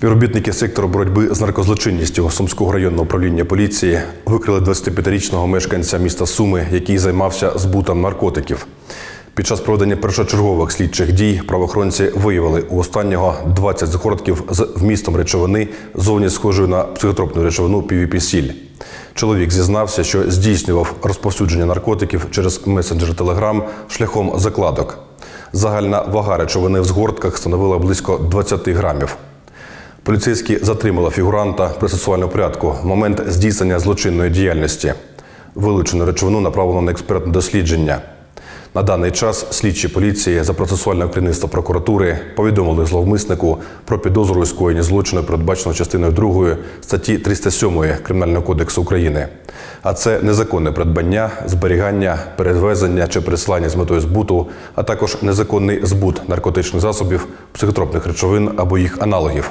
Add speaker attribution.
Speaker 1: Співробітники сектору боротьби з наркозлочинністю Сумського районного управління поліції викрили 25-річного мешканця міста Суми, який займався збутом наркотиків. Під час проведення першочергових слідчих дій правоохоронці виявили у останнього 20 згортків з вмістом речовини, зовні схожої на психотропну речовину PVP-сіль. Чоловік зізнався, що здійснював розповсюдження наркотиків через месенджер Telegram шляхом закладок. Загальна вага речовини в згортках становила близько 20 грамів. Поліцейські затримали фігуранта при процесуальному порядку в момент здійснення злочинної діяльності. Вилучену речовину направлено на експертне дослідження. На даний час слідчі поліції за процесуальне керівництво прокуратури повідомили зловмиснику про підозру у скоєнні злочину, передбаченого частиною 2 статті 307 Кримінального кодексу України. А це незаконне придбання, зберігання, перевезення чи переслання з метою збуту, а також незаконний збут наркотичних засобів, психотропних речовин або їх аналогів.